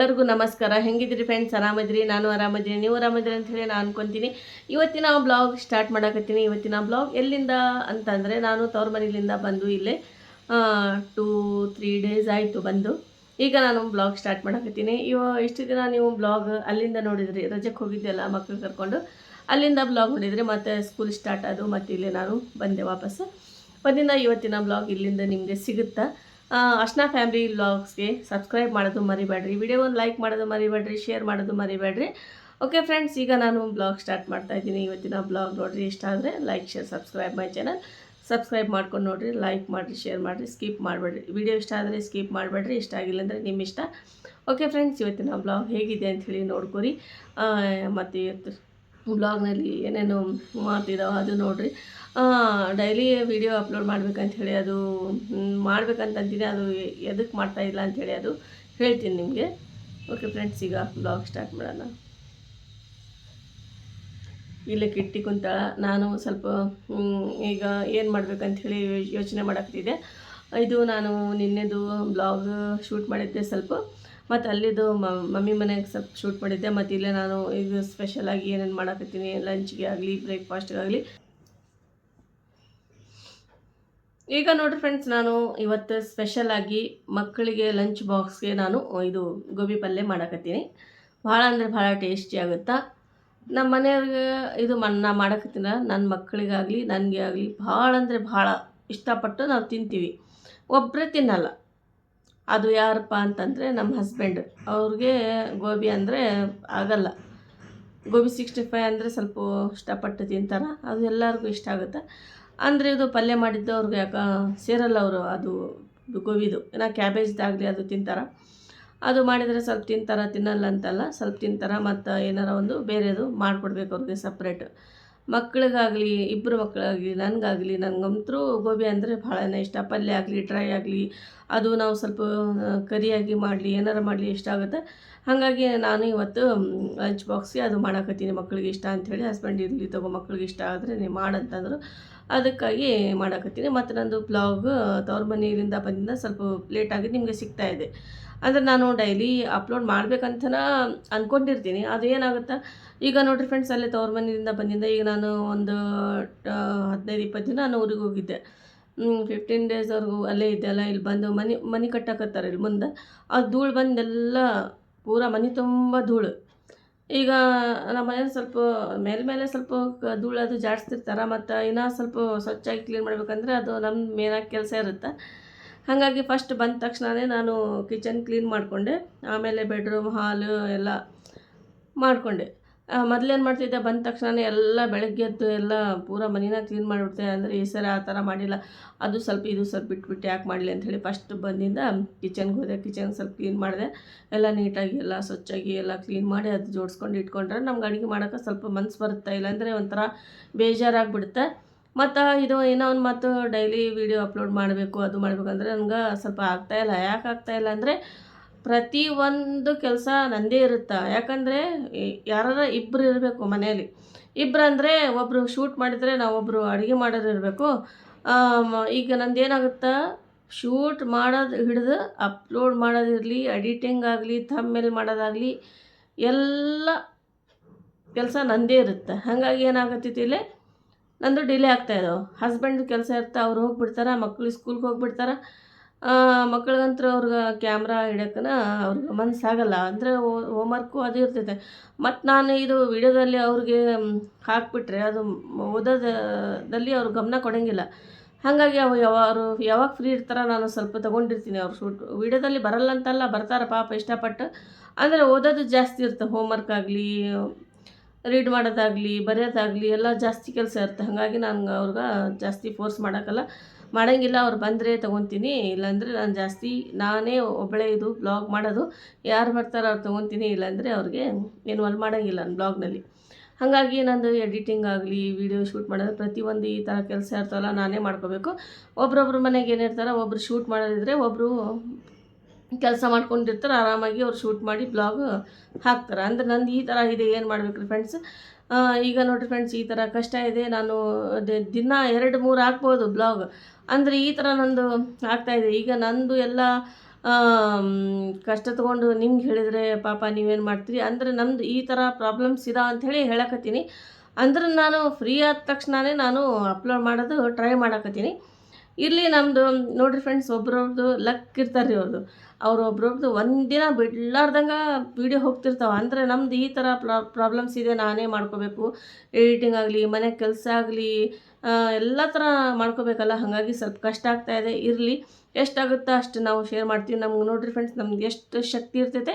ಎಲ್ಲರಿಗೂ ನಮಸ್ಕಾರ. ಹೆಂಗಿದ್ರಿ ಫ್ರೆಂಡ್ಸ್ ಆರಾಮದ್ರಿ? ನಾನು ಆರಾಮದ್ರಿ. ನೀವು ಆರಾಮದ್ರಿ ಅಂತ ಹೇಳಿ ನಾನು ಅನ್ಕೊಂತೀನಿ. ಇವತ್ತಿನ ಬ್ಲಾಗ್ ಸ್ಟಾರ್ಟ್ ಮಾಡಕತ್ತೀನಿ. ಇವತ್ತಿನ ಬ್ಲಾಗ್ ಎಲ್ಲಿಂದ ಅಂತಂದರೆ ನಾನು ತವ್ರ ಮನೆಯಿಂದ ಬಂದು ಇಲ್ಲೇ ಟೂ ತ್ರೀ ಡೇಸ್ ಆಯಿತು ಬಂದು. ಈಗ ನಾನು ಬ್ಲಾಗ್ ಸ್ಟಾರ್ಟ್ ಮಾಡಕತ್ತೀನಿ. ಇವ ಇಷ್ಟು ದಿನ ನೀವು ಬ್ಲಾಗ್ ಅಲ್ಲಿಂದ ನೋಡಿದ್ರಿ ರಜಕ್ಕೆ ಹೋಗಿದ್ದೆಲ್ಲ ಮಕ್ಕಳು ಕರ್ಕೊಂಡು? ಅಲ್ಲಿಂದ ಬ್ಲಾಗ್ ನೋಡಿದ್ರಿ, ಮತ್ತು ಸ್ಕೂಲ್ ಸ್ಟಾರ್ಟ್ ಆದವು ಮತ್ತು ಇಲ್ಲಿ ನಾನು ಬಂದೆ ವಾಪಸ್. ಬಂದಿಂದ ಇವತ್ತಿನ ಬ್ಲಾಗ್ ಇಲ್ಲಿಂದ ನಿಮಗೆ ಸಿಗುತ್ತಾ? ಅರ್ಶನಾ ಫ್ಯಾಮಿಲಿ ವ್ಲಾಗ್ಸ್ಗೆ ಸಬ್ಸ್ಕ್ರೈಬ್ ಮಾಡೋದು ಮರಿಬೇಡ್ರಿ. ವಿಡಿಯೋ ಒಂದು ಲೈಕ್ ಮಾಡೋದು ಮರಿಬೇಡ್ರಿ ಶೇರ್ ಮಾಡೋದು ಮರಿಬೇಡ್ರಿ. ಓಕೆ ಫ್ರೆಂಡ್ಸ್ ಈಗ ನಾನು ಬ್ಲಾಗ್ ಸ್ಟಾರ್ಟ್ ಮಾಡ್ತಾ ಇದ್ದೀನಿ. ಇವತ್ತಿನ ಬ್ಲಾಗ್ ನೋಡಿರಿ, ಇಷ್ಟ ಆದರೆ like share subscribe my channel subscribe ಮಾಡ್ಕೊಂಡು ನೋಡಿರಿ ಲೈಕ್ ಮಾಡಿರಿ ಶೇರ್ ಮಾಡಿರಿ ಸ್ಕಿಪ್ ಮಾಡಬೇಡ್ರಿ. ವಿಡಿಯೋ ಇಷ್ಟ ಆದರೆ ಸ್ಕಿಪ್ ಮಾಡಬೇಡ್ರಿ, ಇಷ್ಟ ಆಗಿಲ್ಲ ಅಂದರೆ ನಿಮ್ಮ ಇಷ್ಟ. ಓಕೆ ಫ್ರೆಂಡ್ಸ್ ಇವತ್ತಿನ ಬ್ಲಾಗ್ ಹೇಗಿದೆ ಅಂಥೇಳಿ ನೋಡ್ಕೊರಿ. ಮತ್ತು ಇವತ್ತು ಬ್ಲಾಗ್ನಲ್ಲಿ ಏನೇನು ಮಾತಿದಾವೆ ಅದು ನೋಡಿರಿ. ಡೈಲಿ ವಿಡಿಯೋ ಅಪ್ಲೋಡ್ ಮಾಡ್ಬೇಕಂತ ಹೇಳಿ ಅದು ಮಾಡ್ಬೇಕಂತಂತೀನಿ ಅದು ಎದಕ್ಕೆ ಮಾಡ್ತಾ ಇಲ್ಲ ಅಂಥೇಳಿ ಅದು ಹೇಳ್ತೀನಿ ನಿಮಗೆ. ಓಕೆ ಫ್ರೆಂಡ್ಸ್ ಈಗ ಬ್ಲಾಗ್ ಸ್ಟಾರ್ಟ್ ಮಾಡೋಣ. ಇಲ್ಲೇ ಕಿಟ್ಟಿ ಕುಂತಾಳ. ನಾನು ಸ್ವಲ್ಪ ಈಗ ಏನು ಮಾಡ್ಬೇಕಂತ ಹೇಳಿ ಯೋಚನೆ ಮಾಡಾಕ್ತಿದ್ದೆ ಇದು ನಾನು ನಿನ್ನೆದು ಬ್ಲಾಗ್ ಶೂಟ್ ಮಾಡಿದ್ದೆ ಸ್ವಲ್ಪ. ಮತ್ತು ಅಲ್ಲಿದು ಮಮ್ಮಿ ಮನೆಗೆ ಸ್ವಲ್ಪ ಶೂಟ್ ಮಾಡಿದ್ದೆ. ಮತ್ತು ಇಲ್ಲೇ ನಾನು ಇದು ಸ್ಪೆಷಲಾಗಿ ಏನೇನು ಮಾಡಾಕತ್ತೀನಿ ಲಂಚ್ಗೆ ಆಗಲಿ ಬ್ರೇಕ್ಫಾಸ್ಟ್ಗಾಗಲಿ ಈಗ ನೋಡ್ರಿ ಫ್ರೆಂಡ್ಸ್ ನಾನು ಇವತ್ತು ಸ್ಪೆಷಲ್ ಆಗಿ ಮಕ್ಕಳಿಗೆ ಲಂಚ್ ಬಾಕ್ಸ್ಗೆ ನಾನು ಇದು ಗೋಬಿ ಪಲ್ಯ ಮಾಡಕತ್ತೀನಿ. ಭಾಳ ಅಂದರೆ ಭಾಳ ಟೇಸ್ಟಿ ಆಗುತ್ತಾ? ನಮ್ಮ ಮನೆಯವ್ರಿಗೆ ಇದು ಮನ್ನ ಮಾಡಕತ್ತಿನ ನನ್ನ ಮಕ್ಕಳಿಗಾಗಲಿ, ನನಗೆ ಆಗಲಿ ಭಾಳ ಅಂದರೆ ಭಾಳ ಇಷ್ಟಪಟ್ಟು ನಾವು ತಿಂತೀವಿ. ಒಬ್ಬರೇ ತಿನ್ನಲ್ಲ. ಅದು ಯಾರಪ್ಪ ಅಂತಂದರೆ ನಮ್ಮ ಹಸ್ಬೆಂಡ್ ಅವ್ರಿಗೆ ಗೋಬಿ ಅಂದರೆ ಆಗಲ್ಲ. ಗೋಬಿ ಸಿಕ್ಸ್ಟಿ ಫೈವ್ ಅಂದರೆ ಸ್ವಲ್ಪ ಇಷ್ಟಪಟ್ಟು ತಿಂತಾರೆ. ಅದು ಎಲ್ಲರಿಗೂ ಇಷ್ಟ ಆಗುತ್ತೆ? ಅಂದರೆ ಇದು ಪಲ್ಯ ಮಾಡಿದ್ದು ಅವ್ರಿಗೆ ಯಾಕೆ, ಸೇರಲ್ಲ ಅವರು, ಅದು ಗೋಬಿದು ಏನ ಕ್ಯಾಬೇಜ್ದಾಗಲಿ ಅದು ತಿಂತಾರೆ. ಅದು ಮಾಡಿದರೆ ಸ್ವಲ್ಪ ತಿಂತಾರೆ, ತಿನ್ನಲ್ಲ ಅಂತಲ್ಲ, ಸ್ವಲ್ಪ ತಿಂತಾರೆ ಮತ್ತು ಏನಾರ ಒಂದು ಬೇರೆದು ಮಾಡಿಕೊಡ್ಬೇಕು ಅವ್ರಿಗೆ ಸಪ್ರೇಟ್ ಮಕ್ಕಳಿಗಾಗಲಿ ಇಬ್ಬರು ಮಕ್ಕಳಾಗಲಿ ನನಗಾಗಲಿ ನನಗಂತೂ ಗೋಬಿ ಅಂದರೆ ಭಾಳ ಇಷ್ಟ. ಪಲ್ಯ ಆಗಲಿ ಡ್ರೈ ಆಗಲಿ, ಅದು ನಾವು ಸ್ವಲ್ಪ ಕರಿಯಾಗಿ ಮಾಡಲಿ, ಏನಾರ ಮಾಡಲಿ ಇಷ್ಟ ಆಗುತ್ತೆ. ಹಾಗಾಗಿ ನಾನು ಇವತ್ತು ಲಂಚ್ ಬಾಕ್ಸ್ಗೆ ಅದು ಮಾಡಾಕತ್ತೀನಿ ಮಕ್ಕಳಿಗೆ ಇಷ್ಟ ಅಂಥೇಳಿ ಹಸ್ಬೆಂಡ್ ಇರಲಿ ತಗೋ ಮಕ್ಕಳಿಗೆ ಇಷ್ಟ ಆದರೆ ನೀವು ಮಾಡಂತಂದರು ಅದಕ್ಕಾಗಿ ಮಾಡಾಕತ್ತೀನಿ. ಮತ್ತು ನಂದು ಬ್ಲಾಗ್ ತವ್ರ ಮನೆಯಿಂದ ಬಂದಿಂದ ಸ್ವಲ್ಪ ಲೇಟಾಗಿ ನಿಮಗೆ ಸಿಗ್ತಾ ಇದೆ. ಅಂದರೆ ನಾನು ಡೈಲಿ ಅಪ್ಲೋಡ್ ಮಾಡ್ಬೇಕಂತನ ಅಂದ್ಕೊಂಡಿರ್ತೀನಿ ಅದು ಏನಾಗುತ್ತೆ? ಈಗ ನೋಡಿರಿ ಫ್ರೆಂಡ್ಸ್ ಅಲ್ಲೇ ತವ್ರ ಮನೆಯಿಂದ ಬಂದಿಂದ ಈಗ ನಾನು ಒಂದು ಹದಿನೈದು, ಇಪ್ಪತ್ತು ದಿನ ನಾನು ಊರಿಗೆ ಹೋಗಿದ್ದೆ. ಫಿಫ್ಟೀನ್ ಡೇಸ್ವರೆಗೂ ಅಲ್ಲೇ ಇದ್ದೆ ಅಲ್ಲ. ಇಲ್ಲಿ ಬಂದು ಮನೆ ಮನೆ ಕಟ್ಟಕತ್ತಾರೆ ಇಲ್ಲಿ ಮುಂದೆ. ಆ ಧೂಳು ಬಂದೆಲ್ಲ ಪೂರ ಮನೆ ತುಂಬ ಧೂಳು. ಈಗ ನಮ್ಮ ಮನೇಲಿ ಸ್ವಲ್ಪ ಮೇಲ್ಮೇಲೆ ಸ್ವಲ್ಪ ಕ- ಧೂಳು ಅದು ಜಾಡಿಸ್ತಿರ್ತಾರೆ ಮತ್ತು ಇನ್ನೂ ಸ್ವಲ್ಪ ಸ್ವಚ್ಛಾಗಿ ಕ್ಲೀನ್ ಮಾಡಬೇಕಂದ್ರೆ ಅದು ನಮ್ಮ ಮೇನಾಗಿ ಕೆಲಸ ಇರುತ್ತೆ. ಹಾಗಾಗಿ ಫಸ್ಟ್ ಬಂದ ತಕ್ಷಣವೇ ನಾನು ಕಿಚನ್ ಕ್ಲೀನ್ ಮಾಡಿಕೊಂಡೆ. ಆಮೇಲೆ ಬೆಡ್ರೂಮ್ ಹಾಲು ಎಲ್ಲ ಮಾಡಿಕೊಂಡೆ. ಮೊದಲೇನು ಮಾಡ್ತಿದ್ದೆ? ಬಂದ ತಕ್ಷಣ ಎಲ್ಲ ಬೆಳಗ್ಗೆ ಎದ್ದು ಎಲ್ಲ ಪೂರ ಮನೇನ ಕ್ಲೀನ್ ಮಾಡಿಬಿಡ್ತೆ. ಅಂದರೆ ಈ ಸರಿ ಆ ಥರ ಮಾಡಿಲ್ಲ. ಅದು ಸ್ವಲ್ಪ ಇದು ಸ್ವಲ್ಪ ಬಿಟ್ಬಿಟ್ಟು ಯಾಕೆ ಮಾಡಲಿ ಅಂಥೇಳಿ ಫಸ್ಟ್ ಬಂದಿಂದ ಕಿಚನ್ಗೆ ಹೋದೆ. ಕಿಚನ್ ಸ್ವಲ್ಪ ಕ್ಲೀನ್ ಮಾಡಿದೆ. ಎಲ್ಲ ನೀಟಾಗಿ, ಎಲ್ಲ ಸ್ವಚ್ಛಾಗಿ, ಎಲ್ಲ ಕ್ಲೀನ್ ಮಾಡಿ ಅದು ಜೋಡಿಸ್ಕೊಂಡು ಇಟ್ಕೊಂಡ್ರೆ ನಮ್ಗೆ ಅಡುಗೆ ಮಾಡೋಕೆ ಸ್ವಲ್ಪ ಮನ್ಸು ಬರುತ್ತೆ ಇಲ್ಲಾಂದರೆ ಒಂಥರ ಬೇಜಾರಾಗ್ಬಿಡುತ್ತೆ. ಮತ್ತು ಇದು ಏನೋ ಒಂದು ಮತ್ತು ಡೈಲಿ ವಿಡಿಯೋ ಅಪ್ಲೋಡ್ ಮಾಡಬೇಕು, ಅದು ಮಾಡಬೇಕಂದ್ರೆ ನನಗೆ ಸ್ವಲ್ಪ ಆಗ್ತಾಯಿಲ್ಲ ಯಾಕೆ ಆಗ್ತಾಯಿಲ್ಲ ಅಂದರೆ ಪ್ರತಿ ಒಂದು ಕೆಲಸ ನಂದೇ ಇರುತ್ತೆ? ಯಾಕಂದರೆ ಯಾರಾರ ಇಬ್ಬರು ಇರಬೇಕು ಮನೆಯಲ್ಲಿ. ಇಬ್ಬರು ಅಂದರೆ ಒಬ್ಬರು ಶೂಟ್ ಮಾಡಿದರೆ ನಾವೊಬ್ಬರು ಅಡುಗೆ ಮಾಡೋರು ಇರಬೇಕು. ಈಗ ನಂದು ಏನಾಗುತ್ತೆ ಶೂಟ್ ಮಾಡೋದು, ಹಿಡಿದು ಅಪ್ಲೋಡ್ ಮಾಡೋದಿರಲಿ, ಎಡಿಟಿಂಗ್ ಆಗಲಿ ಥಮ್ಮೇಲ್ ಮಾಡೋದಾಗಲಿ, ಎಲ್ಲ ಕೆಲಸ ನಂದೇ ಇರುತ್ತೆ. ಹಾಗಾಗಿ ಏನಾಗತ್ತೈತಿ ಇಲ್ಲಿ ನಂದು ಡಿಲೇ ಆಗ್ತಾ ಇದಾವೆ ಹಸ್ಬೆಂಡ್ ಕೆಲಸ ಇರುತ್ತೆ ಅವ್ರು ಹೋಗಿಬಿಡ್ತಾರೆ ಮಕ್ಕಳು ಸ್ಕೂಲ್ಗೆ ಹೋಗ್ಬಿಡ್ತಾರೆ. ಮಕ್ಳಿಗಂತೂ ಅವ್ರಿಗೆ ಕ್ಯಾಮ್ರಾ ಹಿಡಿಯೋಕ್ಕನ ಅವ್ರಿಗೆ ಮನಸ್ಸಾಗಲ್ಲ ಅಂದರೆ ಹೋಮ್ವರ್ಕು ಅದು ಇರ್ತೈತೆ. ಮತ್ತು ನಾನು ಇದು ವಿಡಿಯೋದಲ್ಲಿ ಅವ್ರಿಗೆ ಹಾಕಿಬಿಟ್ರೆ ಅದು ಓದೋದಲ್ಲಿ ಅವ್ರು ಗಮನ ಕೊಡೋಂಗಿಲ್ಲ. ಹಾಗಾಗಿ ಅವು ಯಾವ ಅವರು ಯಾವಾಗ ಫ್ರೀ ಇರ್ತಾರೋ ನಾನು ಸ್ವಲ್ಪ ತೊಗೊಂಡಿರ್ತೀನಿ ಅವ್ರು ಶೂಟ್ ವಿಡಿಯೋದಲ್ಲಿ ಬರಲ್ಲ ಅಂತಲ್ಲ, ಬರ್ತಾರೆ ಪಾಪ ಇಷ್ಟಪಟ್ಟು. ಅಂದರೆ ಓದೋದು ಜಾಸ್ತಿ ಇರುತ್ತೆ ಹೋಮ್ವರ್ಕ್ ಆಗಲಿ ರೀಡ್ ಮಾಡೋದಾಗಲಿ, ಬರೆಯೋದಾಗಲಿ, ಎಲ್ಲ ಜಾಸ್ತಿ ಕೆಲಸ ಇರುತ್ತೆ ಹಾಗಾಗಿ ನಾನು ಅವ್ರಿಗೆ ಜಾಸ್ತಿ ಫೋರ್ಸ್ ಮಾಡೋಕ್ಕಲ್ಲ ಮಾಡೋಂಗಿಲ್ಲ, ಅವ್ರು ಬಂದರೆ ತೊಗೊತೀನಿ. ಇಲ್ಲಾಂದರೆ ನಾನು ಜಾಸ್ತಿ, ನಾನೇ ಒಬ್ಬಳೇ ಇದು ಬ್ಲಾಗ್ ಮಾಡೋದು. ಯಾರು ಬರ್ತಾರೆ ಅವ್ರು ತೊಗೊತೀನಿ, ಇಲ್ಲಾಂದರೆ ಅವ್ರಿಗೆ ಇನ್ವಾಲ್ವ್ ಮಾಡೋಂಗಿಲ್ಲ ನಾನು ಬ್ಲಾಗ್ನಲ್ಲಿ ಹಾಗಾಗಿ ನಂದು ಎಡಿಟಿಂಗ್ ಆಗಲಿ ವೀಡಿಯೋ ಶೂಟ್ ಮಾಡೋದು ಪ್ರತಿಯೊಂದು ಈ ಥರ ಕೆಲಸ ಇರ್ತಾವಲ್ಲ, ನಾನೇ ಮಾಡ್ಕೋಬೇಕು. ಒಬ್ರೊಬ್ರ ಮನೆಗೆ ಏನಿರ್ತಾರೆ ಒಬ್ರು ಶೂಟ್ ಮಾಡೋದಿದ್ರೆ ಒಬ್ಬರು ಕೆಲಸ ಮಾಡ್ಕೊಂಡಿರ್ತಾರೆ, ಆರಾಮಾಗಿ ಅವ್ರು ಶೂಟ್ ಮಾಡಿ ಬ್ಲಾಗ್ ಹಾಕ್ತಾರೆ. ಅಂದರೆ ನಂದು ಈ ಥರ ಇದೆ, ಏನು ಮಾಡಬೇಕು ಫ್ರೆಂಡ್ಸ್ ಈಗ ನೋಡಿರಿ ಫ್ರೆಂಡ್ಸ್ ಈ ಥರ ಕಷ್ಟ ಇದೆ. ನಾನು ದಿನ ಎರಡು, ಮೂರು ಹಾಕ್ಬೋದು ಬ್ಲಾಗ್ ಅಂದರೆ ಈ ಥರ ನಂದು ಆಗ್ತಾಯಿದೆ ಈಗ ನಂದು ಎಲ್ಲ ಕಷ್ಟ ತೊಗೊಂಡು ನಿಮ್ಗೆ ಹೇಳಿದರೆ ಪಾಪ ನೀವೇನು ಮಾಡ್ತೀರಿ? ಅಂದರೆ ನಮ್ಮದು ಈ ಥರ ಪ್ರಾಬ್ಲಮ್ಸ್ ಇದಾವೆ ಅಂಥೇಳಿ ಹೇಳಕತ್ತೀನಿ. ಅಂದ್ರೆ ನಾನು ಫ್ರೀ ಆದ ತಕ್ಷಣವೇ ನಾನು ಅಪ್ಲೋಡ್ ಮಾಡೋದು ಟ್ರೈ ಮಾಡಕತ್ತೀನಿ. ಇರಲಿ ನಮ್ಮದು ನೋಡಿರಿ ಫ್ರೆಂಡ್ಸ್ ಒಬ್ರೊಬ್ರದ್ದು ಲಕ್ ಇರ್ತಾರೆ ರೀ ಅವ್ರದ್ದು ಅವ್ರು ಒಬ್ರೊಬ್ರದ್ದು ಒಂದಿನ ಬಿಡ್ಲಾರ್ದಂಗೆ ವೀಡಿಯೋ ಹೋಗ್ತಿರ್ತಾವೆ. ಅಂದರೆ ನಮ್ದು ಈ ಥರ ಪ್ರಾಬ್ಲಮ್ಸ್ ಇದೆ, ನಾನೇ ಮಾಡ್ಕೋಬೇಕು. ಎಡಿಟಿಂಗ್ ಆಗಲಿ, ಮನೆ ಕೆಲಸ ಆಗಲಿ ಎಲ್ಲ ಥರ ಮಾಡ್ಕೋಬೇಕಲ್ಲ. ಹಾಗಾಗಿ ಸ್ವಲ್ಪ ಕಷ್ಟ ಆಗ್ತಾ ಇದೆ. ಇರಲಿ, ಎಷ್ಟಾಗುತ್ತೋ ಅಷ್ಟು ನಾವು ಶೇರ್ ಮಾಡ್ತೀವಿ. ನಮ್ಗೆ ನೋಡಿರಿ ಫ್ರೆಂಡ್ಸ್ ನಮ್ಗೆ ಎಷ್ಟು ಶಕ್ತಿ ಇರ್ತೈತೆ,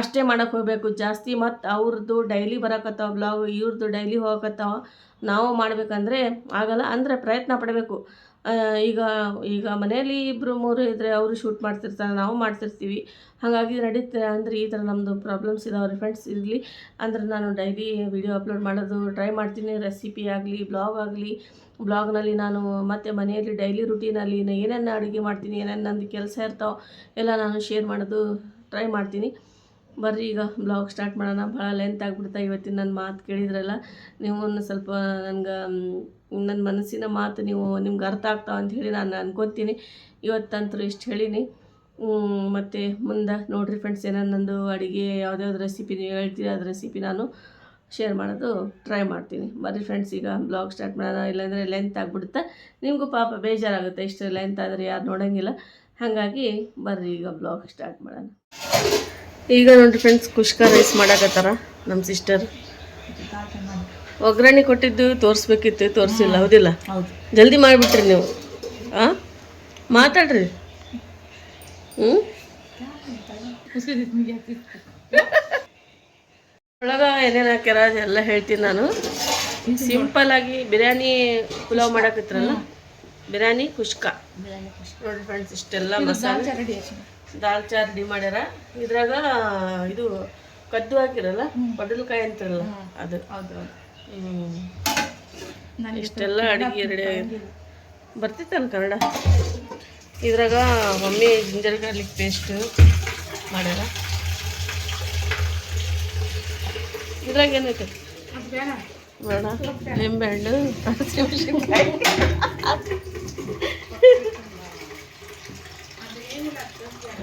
ಅಷ್ಟೇ ಮಾಡೋಕ್ಕೆ ಹೋಗಬೇಕು. ಜಾಸ್ತಿ ಮತ್ತು ಅವ್ರದ್ದು ಡೈಲಿ ಬರಕತ್ತಾವ ಬ್ಲಾಗ್ ಇವ್ರದ್ದು ಡೈಲಿ ಹೋಗಕತ್ತಾವ. ನಾವು ಮಾಡಬೇಕಂದ್ರೆ ಆಗಲ್ಲ. ಅಂದರೆ ಪ್ರಯತ್ನ ಪಡಬೇಕು. ಈಗ ಈಗ ಮನೆಯಲ್ಲಿ ಇಬ್ಬರು ಮೂರು ಇದ್ದರೆ ಅವರು ಶೂಟ್ ಮಾಡ್ತಿರ್ತಾರೆ, ನಾವು ಮಾಡ್ತಿರ್ತೀವಿ. ಹಾಗಾಗಿ ನಡೀತೆ ಅಂದರೆ ಈ ಥರ ನಮ್ಮದು ಪ್ರಾಬ್ಲಮ್ಸ್ ಇದಾವೆ ಫ್ರೆಂಡ್ಸ್ ಇರಲಿ. ಅಂದ್ರೆ ನಾನು ಡೈಲಿ ವಿಡಿಯೋ ಅಪ್ಲೋಡ್ ಮಾಡೋದು ಟ್ರೈ ಮಾಡ್ತೀನಿ. ರೆಸಿಪಿ ಆಗಲಿ ಬ್ಲಾಗ್ ಆಗಲಿ ಬ್ಲಾಗ್ನಲ್ಲಿ ನಾನು ಮತ್ತು ಮನೆಯಲ್ಲಿ ಡೈಲಿ ರುಟೀನಲ್ಲಿ ಏನೇನು ಅಡುಗೆ ಮಾಡ್ತೀನಿ, ಏನೇನು ನಂದು ಕೆಲಸ ಇರ್ತಾವೆ, ಎಲ್ಲ ನಾನು ಶೇರ್ ಮಾಡೋದು ಟ್ರೈ ಮಾಡ್ತೀನಿ. ಬರ್ರಿ ಈಗ ಬ್ಲಾಗ್ ಸ್ಟಾರ್ಟ್ ಮಾಡೋಣ. ಭಾಳ ಲೆಂತ್ ಆಗಿಬಿಡ್ತಾ ಇವತ್ತಿನ ನನ್ನ ಮಾತು ಕೇಳಿದ್ರಲ್ಲ, ನೀವು ಸ್ವಲ್ಪ ನನ್ಗೆ ನನ್ನ ಮನಸ್ಸಿನ ಮಾತು ನೀವು ನಿಮ್ಗೆ ಅರ್ಥ ಆಗ್ತಾವ ಅಂತ ಹೇಳಿ ನಾನು ಅನ್ಕೊತೀನಿ. ಇವತ್ತಂತೂ ಇಷ್ಟು ಹೇಳೀನಿ. ಮತ್ತು ಮುಂದೆ ನೋಡಿರಿ ಫ್ರೆಂಡ್ಸ್ ಏನೋ ನಂದು ಅಡುಗೆ, ಯಾವುದ್ಯಾವ್ದು ರೆಸಿಪಿ ನೀವು ಹೇಳ್ತೀರಿ, ಅದು ರೆಸಿಪಿ ನಾನು ಶೇರ್ ಮಾಡೋದು ಟ್ರೈ ಮಾಡ್ತೀನಿ. ಬರ್ರಿ ಫ್ರೆಂಡ್ಸ್ ಈಗ ಬ್ಲಾಗ್ ಸ್ಟಾರ್ಟ್ ಮಾಡೋಣ. ಇಲ್ಲಾಂದರೆ ಲೆಂತ್ ಆಗಿಬಿಡುತ್ತೆ? ನಿಮಗೂ ಪಾಪ ಬೇಜಾರಾಗುತ್ತೆ. ಇಷ್ಟು ಲೆಂತ್ ಆದರೆ ಯಾರು ನೋಡೋಂಗಿಲ್ಲ. ಹಾಗಾಗಿ ಬರ್ರಿ ಈಗ ಬ್ಲಾಗ್ ಸ್ಟಾರ್ಟ್ ಮಾಡೋಣ. ಈಗ ನೋಡಿರಿ ಫ್ರೆಂಡ್ಸ್ ಕುಷ್ಕ ರೈಸ್ ಮಾಡಾಕತ್ತಾರ ನಮ್ಮ ಸಿಸ್ಟರ್ ಒಗ್ಗರಣೆ ಕೊಟ್ಟಿದ್ದು ತೋರಿಸ್ಬೇಕಿತ್ತು ತೋರಿಸಿಲ್ಲ ಹೌದಿಲ್ಲ? ಹೌದು. ಜಲ್ದಿ ಮಾಡಿಬಿಟ್ರಿ ನೀವು. ಆ? ಮಾತಾಡ್ರಿ. ಹ್ಞೂ ಒಳಗೆ ಏನೇನು ಹಾಕ್ಯಾರ ಎಲ್ಲ ಹೇಳ್ತೀನಿ ನಾನು. ಸಿಂಪಲ್ ಆಗಿ ಬಿರಿಯಾನಿ ಪುಲಾವ್ ಮಾಡಕತ್ರಲ್ಲ ಬಿರಿಯಾನಿ ಕುಷ್ಕ. ನೋಡ್ರಿ ಫ್ರೆಂಡ್ಸ್ ಇಷ್ಟೆಲ್ಲ ಮಸಾಲೆ. ದಾಲ್ ಚಾ ರೆಡಿ ಮಾಡ್ಯಾರ. ಇದ್ರಾಗ ಇದು ಕದ್ದು ಹಾಕಿರಲ್ಲ? ಪಡಲ್ಕಾಯಿ ಅಂತಿರಲ್ಲ? ಅದು. ಹೌದು. ಇಷ್ಟೆಲ್ಲ ಅಡುಗೆ ರೆಡಿ ಬರ್ತಿತ್ತಲ್ಲ ಕನ್ನಡ. ಇದ್ರಾಗ ಮಮ್ಮಿ ಜಿಂಜರ್ ಗಾರ್ಲಿಕ್ ಪೇಸ್ಟ್ ಮಾಡ್ಯಾರ. ಇದ್ರಾಗ ಏನೈತೆ? ಬೇಡ. ನಿಂಬೆ ಹಣ್ಣು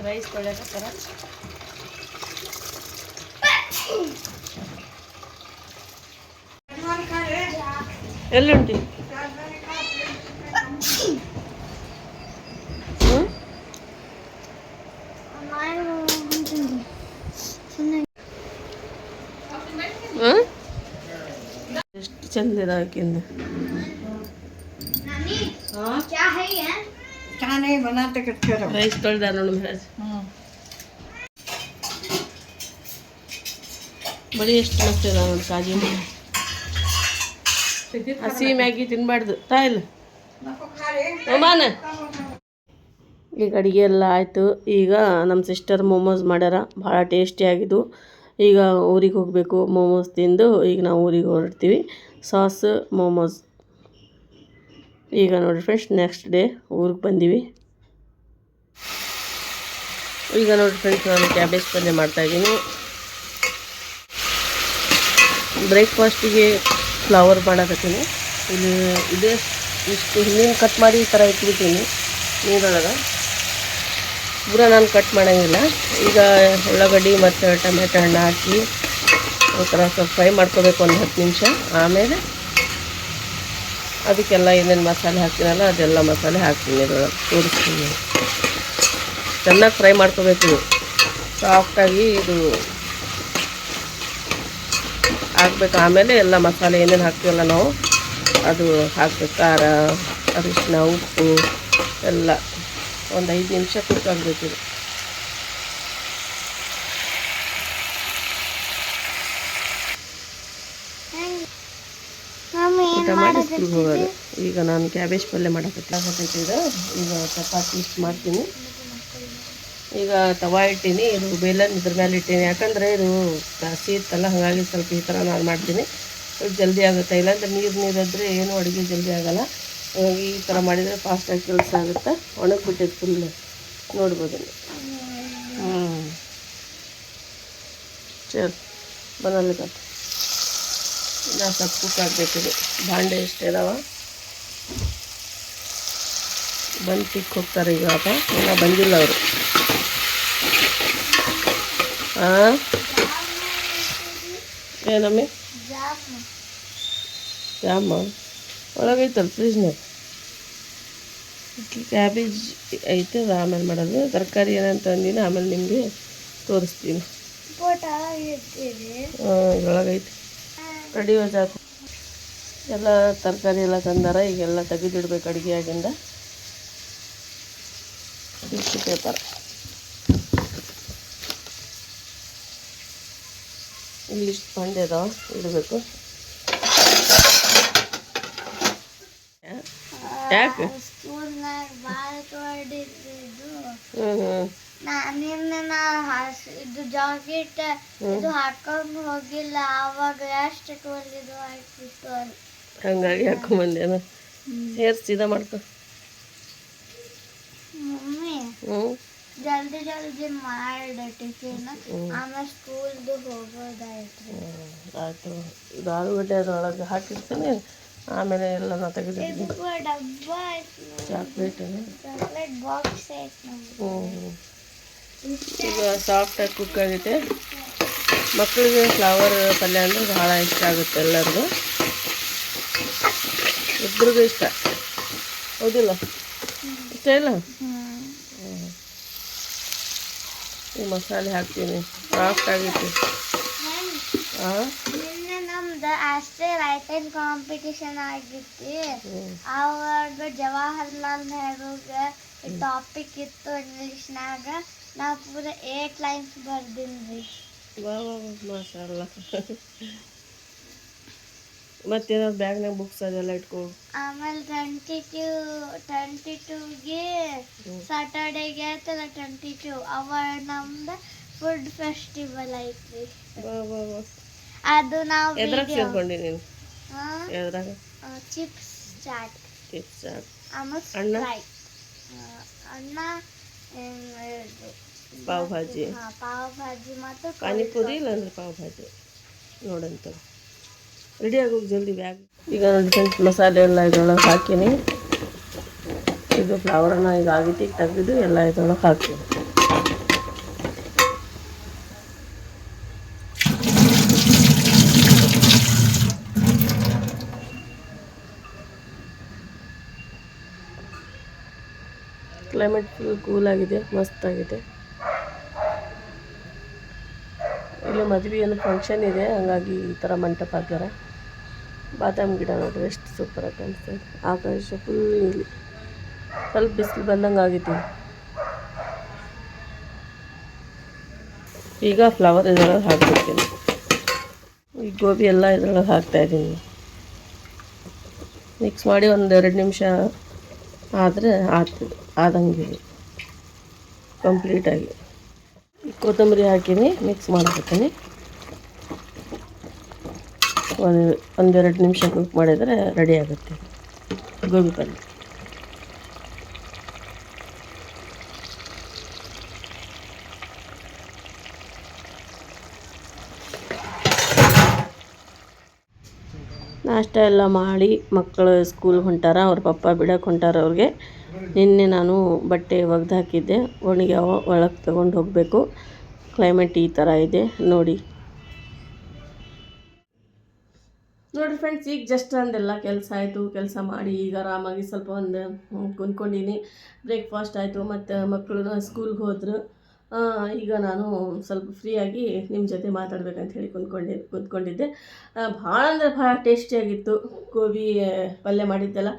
ರೈಸ್ ತೊಳೆಯಕತ್ತಾರ ಎಲ್ಲುಂಟು ಎಷ್ಟು ಚಂದ ಇದೆ ಆಕಿಂದ ರೈಸ್ ತೊಳ್ದ ನೋಡಿ ಮಹಾರಾಜ್. ಬರೀ ಎಷ್ಟು ಮಸ್ತ್ ಇದೆ ನೋಡಿ ಕಾಜಿ. ಹಸಿ ಮ್ಯಾಗಿ ತಿನ್ಬಾರ್ದು. ತಾಯಿಲ್ಲ ಮಾನ ಈಗ ಅಡುಗೆ ಎಲ್ಲ ಆಯಿತು. ಈಗ ನಮ್ಮ ಸಿಸ್ಟರ್ ಮೋಮೋಸ್ ಮಾಡ್ಯಾರ. ಭಾಳ ಟೇಸ್ಟಿಯಾಗಿದ್ದು ಈಗ ಊರಿಗೆ ಹೋಗಬೇಕು. ಮೋಮೋಸ್ ತಿಂದು ಈಗ ನಾವು ಊರಿಗೆ ಹೊರಡ್ತೀವಿ. ಸಾಸ್ ಮೋಮೋಸ್ ಈಗ ನೋಡಿ ಫ್ರೆಂಡ್ಸ್ ನೆಕ್ಸ್ಟ್ ಡೇ ಊರಿಗೆ ಬಂದೀವಿ. ಈಗ ನೋಡಿ ಫ್ರೆಂಡ್ಸ್ ನಾನು ಕ್ಯಾಬೇಜ್ ಪಲ್ಯ ಮಾಡ್ತಾಯಿದ್ದೀನಿ ಬ್ರೇಕ್ಫಾಸ್ಟಿಗೆ ಫ್ಲವರ್ ಮಾಡಕತ್ತೀನಿ ಇಲ್ಲಿ ಇದೇ ಇಷ್ಟು ಹಿಂದಿನ ಕಟ್ ಮಾಡಿ ಈ ಥರ ಇಟ್ಬಿಟ್ಟಿನಿ ನೀರೊಳಗೆ ಪೂರ ನಾನು ಕಟ್ ಮಾಡೋಂಗಿಲ್ಲ. ಈಗ ಉಳ್ಳಾಗಡ್ಡಿ ಮತ್ತು ಟೊಮೆಟೊ ಹಣ್ಣು ಹಾಕಿ ಒಂಥರ ಥರ ಸ್ವಲ್ಪ ಫ್ರೈ ಮಾಡ್ಕೋಬೇಕು ಒಂದು ಹತ್ತು ನಿಮಿಷ. ಆಮೇಲೆ ಅದಕ್ಕೆಲ್ಲ ಏನೇನು ಮಸಾಲೆ ಹಾಕ್ತೀನಲ್ಲ ಅದೆಲ್ಲ ಮಸಾಲೆ ಹಾಕ್ತೀನಿ ಇದ್ರೊಳಗೆ. ತೋರಿಸ್ತೀನಿ. ಚೆನ್ನಾಗಿ ಫ್ರೈ ಮಾಡ್ಕೋಬೇಕು ಸಾಫ್ಟಾಗಿ ಇದು ಹಾಕ್ಬೇಕು. ಆಮೇಲೆ ಎಲ್ಲ ಮಸಾಲೆ ಏನೇನು ಹಾಕ್ತೀವಲ್ಲ ನಾವು? ಅದು ಹಾಕ್ಬೇಕು. ಖಾರ ಅರಿಶಿನ ಉಪ್ಪು ಎಲ್ಲ. ಒಂದು ಐದು ನಿಮಿಷ ಕುಕ್ ಆಗಬೇಕು ಇದು ಊಟ ಮಾಡಿ ಸ್ಕೂಲ್ಗೆ ಹೋಗೋದು. ಈಗ ನಾನು ಕ್ಯಾಬೇಜ್ ಪಲ್ಯ ಮಾಡೋಕ್ಕೆ ಇದು ಈಗ ಚಪಾತಿ ಇಷ್ಟು ಮಾಡ್ತೀನಿ. ಈಗ ತವಾ ಇಟ್ಟೀನಿ, ಇದು ಬೇಲನ್ ಇದ್ರ ಮೇಲೆ ಇಟ್ಟೀನಿ. ಯಾಕಂದರೆ ಇದು ಜಾಸ್ತಿ ಇತ್ತಲ್ಲ, ಹಾಗಾಗಿ ಸ್ವಲ್ಪ ಈ ಥರ ನಾನು ಮಾಡ್ತೀನಿ. ಜಲ್ದಿ ಆಗುತ್ತೆ. ಇಲ್ಲಾಂದರೆ ನೀರು ನೀರಾದರೆ ಏನು ಅಡುಗೆ ಜಲ್ದಿ ಆಗಲ್ಲ. ಹಾಗಾಗಿ ಈ ಥರ ಮಾಡಿದರೆ ಫಾಸ್ಟಾಗಿ ಕೆಲಸ ಆಗುತ್ತೆ. ಒಣಗಿಬಿಟ್ಟಿದ್ದು ಫುಲ್ ನೋಡ್ಬೋದು. ಹ್ಞೂ ಬರಲ್ಲ ಇನ್ನು ಸ್ವಲ್ಪ ಕುಕ್ ಆಗಬೇಕಿದೆ ಬಾಂಡೆ ಎಷ್ಟು ಇದಾವ. ಬಂದು ಸಿಕ್ಕೋಗ್ತಾರೆ ಈಗ ಇನ್ನೂ ಬಂದಿಲ್ಲ ಅವರು. ಹಾಂ? ಏನಮ್ಮಿ? ಜಾಮ ಒಳಗೈತಲ್ಲ ಫ್ರಿಜ್ನಾಗ ಕ್ಯಾಬೇಜ್ ಐತೆ, ಅದು ಆಮೇಲೆ ಮಾಡೋದು. ತರಕಾರಿ ಏನಂತ ಅಂದಿನ ಆಮೇಲೆ ನಿಮಗೆ ತೋರಿಸ್ತೀನಿ. ಇದ್ರೊಳಗೈತೆ. ರೆಡಿ ಜಾತು ಎಲ್ಲ ತರಕಾರಿ ಎಲ್ಲ ತಂದಾರ, ಈಗೆಲ್ಲ ತೆಗೆದಿಡ್ಬೇಕು ಅಡುಗೆ ಆಗಿಂದ. ಪೇಪರ್ ಇಲ್ಲಿಷ್ಟು ಬಂಡೆ ಅದಾವ ಇಡಬೇಕು. ಯಾಕೆ? ಇದು ಜಾಕೆಟ್ ಇದು ಹಾಕೊಂಡು ಹೋಗಿಲ್ಲ ಆವಾಗ ಎಷ್ಟು ಆಗ್ತಿತ್ತು ಅಂತ ಹಂಗಾಗಿ ಹಾಕೊಂಬಂದೇನ. ಹೇರ್ ಸೀದಾ ಮಾಡ್ಕೊ. ಮಮ್ಮಿ. ಹ್ಞೂ ಜಲ್ದಿ ಜಲ್ದಿ ಮಾಡ ಟಿಫಿನ್ ಆಮೇಲೆ ಸ್ಕೂಲ್ದು ಹೋಗೋದಾಯ್ತು. ಆಯಿತು. ಇದು ಆಲೂಗಡ್ಡೆ ಅದ್ರೊಳಗೆ ಹಾಕಿರ್ತೀನಿ. ಆಮೇಲೆ ಎಲ್ಲ ನಾ ತೆಗೆದಿದ್ದೀನಿ ಡಬ್ಬ ಚಾಕ್ಲೇಟ್ ಚಾಕ್ಲೇಟ್ ಬಾಕ್ಸ್ ಹ್ಞೂ ಈಗ ಸಾಫ್ಟಾಗಿ ಕುಕ್ ಆಗೈತೆ ಮಕ್ಕಳಿಗೆ ಫ್ಲವರ್ ಪಲ್ಯ ಅಂದರೆ ಭಾಳ ಇಷ್ಟ ಆಗುತ್ತೆ ಎಲ್ಲರಿಗೂ. ಇಬ್ರಿಗೂ ಇಷ್ಟ. ಹೌದಿಲ್ಲ? ಇಷ್ಟ ಇಲ್ಲ? ಈ ಮಸಾಲೆ ಹಾಕ್ತೀನಿ ಸಾಫ್ಟ್ ಆಗೈತಿ ಹಾಂ ನಿನ್ನೆ ನಮ್ದು ಅಷ್ಟೇ ರೈಟಿಂಗ್ ಕಾಂಪಿಟಿಷನ್ ಆಗಿತ್ತು ಹ್ಞೂ ಅವಾಗ ಜವಾಹರ್ಲಾಲ್ ನೆಹರೂಗೆ ಟಾಪಿಕ್ ಇತ್ತು ಇಂಗ್ಲೀಷ್ನಾಗ ನಾ ಪೂರ ಏಟ್ ಲೈನ್ಸ್ ಬರ್ದಿನ್ರಿ ವಾ ವಾ ವಾ ಮಾಷಾಲ್ಲ ಮತ್ತೇನಾದ್ರು ಬ್ಯಾಗ್ನಾಗ ಬುಕ್ಸ್ ಅದೆಲ್ಲ ಇಟ್ಕೊ. ಆಮೇಲೆ ಟ್ವೆಂಟಿ ಟೂ ಟ್ವೆಂಟಿ ಟೂಗೆ ಸಾಟರ್ಡೇಗೆ ಆಯ್ತಲ್ಲ ಟ್ವೆಂಟಿ ಟೂ ಅವ ನಮ್ದು ಫುಡ್ ಫೆಸ್ಟಿವಲ್ ಐತ್ರಿ. ಅದು ನಾವು ಎದ್ರಾಗ ಸೇರ್ಕೊಂಡಿ ನೀನು? ಎದ್ರಾಗ? ಚಿಪ್ಸ್ ಚಾಟ್ ಚಿಪ್ಸ್ ಆಮೇಲೆ ಅಣ್ಣ? ಪಾವ್ ಭಾಜಿ. ಹಾ, ಪಾವ್ ಭಾಜಿ ಮತ್ತು ಪಾನಿಪುರಿ ಇಲ್ಲಾಂದ್ರೆ ಪಾವ್ ಭಾಜಿ? ನೋಡಂತ ರೆಡಿ ಆಗೋಗಿ ಜಲ್ದಿ ಬ್ಯಾಗ್ ಈಗ ನೋಡಿ ಮಸಾಲೆ ಎಲ್ಲ ಇದ್ರೊಳಗೆ ಹಾಕೀನಿ. ಇದು ಫ್ಲವರನ್ನ ಈಗ ಆಗೈತಿ ತೆಗೆದು ಎಲ್ಲ ಇದ್ರೊಳಗೆ ಹಾಕ್ತೀನಿ. ಕ್ಲೈಮೇಟ್ ಫುಲ್ ಕೂಲ್ ಆಗಿದೆ, ಮಸ್ತ್ ಆಗಿದೆ. ಇಲ್ಲಿ ಮದುವೆ ಏನು ಫಂಕ್ಷನ್ ಇದೆ, ಹಂಗಾಗಿ ಈ ಥರ ಮಂಟಪ ಹಾಕ್ಯಾರ. ಬಾದಾಮ್ ಗಿಡ ನೋಡ್ರಿ ಎಷ್ಟು ಸೂಪರಾಗಿ ಕಾಣಿಸ್ತದೆ ಆಕಾಶ ಫುಲ್ ನೀಲಿ. ಸ್ವಲ್ಪ ಬಿಸಿಲು ಬಂದಂಗೆ ಆಗಿತ್ತು. ಈಗ ಫ್ಲವರ್ ಇದ್ರೊಳಗೆ ಹಾಕ್ಬಿಡ್ತೀನಿ ಈ ಗೋಬಿ ಎಲ್ಲ ಇದ್ರೊಳಗೆ ಹಾಕ್ತಾ ಇದ್ದೀನಿ. ಮಿಕ್ಸ್ ಮಾಡಿ ಒಂದು ಎರಡು ನಿಮಿಷ ಆದರೆ ಆಗ್ತದೆ ಆದಂಗೆ ಕಂಪ್ಲೀಟಾಗಿ ಕೊತ್ತಂಬರಿ ಹಾಕಿನಿ ಮಿಕ್ಸ್ ಮಾಡಕತ್ತೀನಿ ಒಂದು ಒಂದೆರಡು ನಿಮಿಷ ಕುಕ್ ಮಾಡಿದರೆ ರೆಡಿ ಆಗುತ್ತೆ. ಗೋಬಿ ಪಲ್ಯ. ನಾಷ್ಟ ಎಲ್ಲ ಮಾಡಿ ಮಕ್ಕಳು ಸ್ಕೂಲ್ಗೆ ಹೊಂಟಾರ, ಅವ್ರ ಪಪ್ಪ ಬಿಡಕ್ಕೆ ಹೊಂಟಾರ ಅವ್ರಿಗೆ. ನಿನ್ನೆ ನಾನು ಬಟ್ಟೆ ಒಗ್ದು ಹಾಕಿದ್ದೆ ಒಣಗ್ಯಾವ, ಒಳಗೆ ತಗೊಂಡು ಹೋಗಬೇಕು. ಕ್ಲೈಮೇಟ್ ಈ ಥರ ಇದೆ. ನೋಡಿ. ನೋಡಿರಿ ಫ್ರೆಂಡ್ಸ್ ಈಗ ಜಸ್ಟ್ ಅಂದೆಲ್ಲ ಕೆಲಸ ಆಯಿತು, ಕೆಲಸ ಮಾಡಿ ಈಗ ಆರಾಮಾಗಿ ಸ್ವಲ್ಪ ಒಂದು ಕುಂದ್ಕೊಂಡಿನಿ. ಬ್ರೇಕ್ಫಾಸ್ಟ್ ಆಯಿತು, ಮತ್ತು ಮಕ್ಕಳು ಸ್ಕೂಲ್ಗೆ ಹೋದರು. ಈಗ ನಾನು ಸ್ವಲ್ಪ ಫ್ರೀಯಾಗಿ ನಿಮ್ಮ ಜೊತೆ ಮಾತಾಡ್ಬೇಕಂತ ಹೇಳಿ ಕುಂದ್ಕೊಂಡಿ ಕುಂತ್ಕೊಂಡಿದ್ದೆ ಭಾಳ ಅಂದರೆ ಭಾಳ ಟೇಸ್ಟಿಯಾಗಿತ್ತು ಗೋಬಿ ಪಲ್ಯ ಮಾಡಿದ್ದೆಲ್ಲ.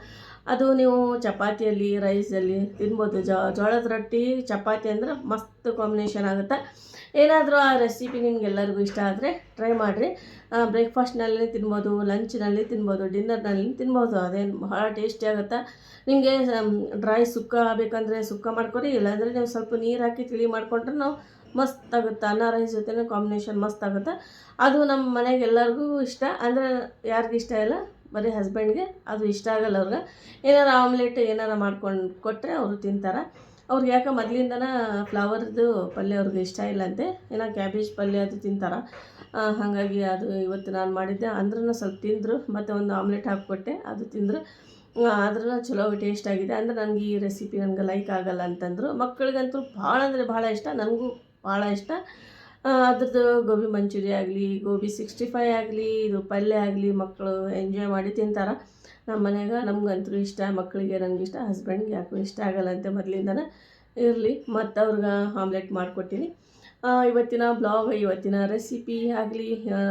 ಅದು ನೀವು ಚಪಾತಿಯಲ್ಲಿ ರೈಸಲ್ಲಿ ತಿನ್ಬೋದು. ಜೋಳದ ರೊಟ್ಟಿ, ಚಪಾತಿ ಅಂದ್ರೆ ಮಸ್ತ್ ಕಾಂಬಿನೇಷನ್ ಆಗುತ್ತೆ. ಏನಾದರೂ ಆ ರೆಸಿಪಿ ನಿಮ್ಗೆಲ್ಲರಿಗೂ ಇಷ್ಟ ಆದರೆ ಟ್ರೈ ಮಾಡಿರಿ. ಬ್ರೇಕ್ಫಾಸ್ಟ್ನಲ್ಲಿ ತಿನ್ಬೋದು ಲಂಚ್ನಲ್ಲಿ ತಿನ್ಬೋದು ಡಿನ್ನರ್ನಲ್ಲಿ ತಿನ್ಬೋದು. ಅದೇನು ಭಾಳ ಟೇಸ್ಟಿ ಆಗುತ್ತೆ. ನಿಮಗೆ ಡ್ರೈ ಸುಕ್ಕ ಬೇಕಂದರೆ ಸುಕ್ಕ ಮಾಡ್ಕೊರಿ. ಇಲ್ಲಾಂದರೆ ನೀವು ಸ್ವಲ್ಪ ನೀರು ಹಾಕಿ ತಿಳಿ ಮಾಡ್ಕೊಂಡ್ರೆ ನಾವು ಮಸ್ತ್ ಆಗುತ್ತೆ. ಅನ್ನ ರೈಸ್ ಜೊತೆ ಕಾಂಬಿನೇಷನ್ ಮಸ್ತ್ ಆಗುತ್ತೆ. ಅದು ನಮ್ಮ ಮನೆಗೆ ಎಲ್ಲರಿಗೂ ಇಷ್ಟ. ಅಂದರೆ ಯಾರಿಗಿಷ್ಟ ಇಲ್ಲ ಬರೀ ಹಸ್ಬೆಂಡ್ಗೆ ಅದು ಇಷ್ಟ ಆಗಲ್ಲ ಅವ್ರಿಗೆ. ಏನಾರು ಆಮ್ಲೆಟ್ ಏನಾರು ಮಾಡ್ಕೊಂಡು ಕೊಟ್ಟರೆ ಅವರು ತಿಂತಾರೆ. ಅವ್ರಿಗೆ ಯಾಕೆ ಮೊದಲಿಂದನ ಫ್ಲವರ್ದು ಪಲ್ಯ ಅವ್ರಿಗೆ ಇಷ್ಟ ಇಲ್ಲ ಅಂತೆ. ಏನೋ ಕ್ಯಾಬೇಜ್ ಪಲ್ಯ ಅದು ತಿಂತಾರೆ. ಹಾಗಾಗಿ ಅದು ಇವತ್ತು ನಾನು ಮಾಡಿದ್ದೆ. ಅಂದ್ರೂ ಸ್ವಲ್ಪ ತಿಂದರು. ಮತ್ತು ಒಂದು ಆಮ್ಲೆಟ್ ಹಾಕಿಕೊಟ್ಟೆ. ಅದು ತಿಂದರು. ಆದ್ರೂ ಚಲೋ ಟೇಸ್ಟ್ ಆಗಿದೆ. ಅಂದರೆ ನನಗೆ ಈ ರೆಸಿಪಿ ನನಗೆ ಲೈಕ್ ಆಗಲ್ಲ ಅಂತಂದರು. ಮಕ್ಕಳಿಗಂತೂ ಭಾಳ ಅಂದರೆ ಭಾಳ ಇಷ್ಟ. ನನಗೂ ಭಾಳ ಇಷ್ಟ. ಅದ್ರದ್ದು ಗೋಬಿ ಮಂಚೂರಿ ಆಗಲಿ, ಗೋಬಿ ಸಿಕ್ಸ್ಟಿ ಫೈ ಆಗಲಿ, ಇದು ಪಲ್ಯ ಆಗಲಿ, ಮಕ್ಕಳು ಎಂಜಾಯ್ ಮಾಡಿ ತಿಂತಾರೆ. ನಮ್ಮ ಮನೆಯಾಗ ನಮಗಂತೂ ಇಷ್ಟ, ಮಕ್ಕಳಿಗೆ ನನಗೆ ಇಷ್ಟ ಹಸ್ಬೆಂಡ್ಗೆ ಯಾಕೋ ಇಷ್ಟ ಆಗಲ್ಲ ಅಂತ ಮೊದಲಿಂದನೇ ಇರಲಿ. ಮತ್ತು ಅವ್ರಿಗೆ ಆಮ್ಲೆಟ್ ಮಾಡಿಕೊಟ್ಟಿನಿ. ಇವತ್ತಿನ ಬ್ಲಾಗ್ ಇವತ್ತಿನ ರೆಸಿಪಿ ಆಗಲಿ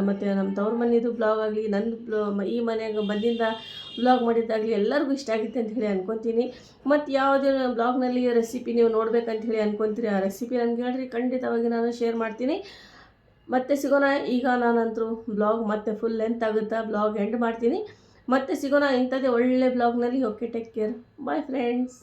ಮತ್ತು ನಮ್ಮ ತವ್ರ ಮನೆಯದು ಬ್ಲಾಗ್ ಆಗಲಿ ನನ್ನ ಈ ಮನೆಯಾಗ ಬಂದಿಂದ ಬ್ಲಾಗ್ ಮಾಡಿದ್ದಾಗಲಿ ಎಲ್ಲರಿಗೂ ಇಷ್ಟ ಆಗುತ್ತೆ ಅಂತ ಹೇಳಿ ಅನ್ಕೊತೀನಿ. ಮತ್ತು ಯಾವುದೇ ಬ್ಲಾಗ್ನಲ್ಲಿ ರೆಸಿಪಿ ನೀವು ನೋಡ್ಬೇಕಂತ ಹೇಳಿ ಅನ್ಕೊತೀರಿ ಆ ರೆಸಿಪಿ ನನಗೆ ಹೇಳ್ರಿ. ಖಂಡಿತವಾಗಿ ನಾನು ಶೇರ್ ಮಾಡ್ತೀನಿ. ಮತ್ತೆ ಸಿಗೋಣ, ಈಗ ನಾನಂತರೂ ಬ್ಲಾಗ್ ಮತ್ತೆ ಫುಲ್ ಲೆಂತ್ ಆಗುತ್ತಾ? ಬ್ಲಾಗ್ ಎಂಡ್ ಮಾಡ್ತೀನಿ. ಮತ್ತೆ ಸಿಗೋಣ ಇಂಥದ್ದೇ ಒಳ್ಳೆ ಬ್ಲಾಗ್ನಲ್ಲಿ okay take care bye friends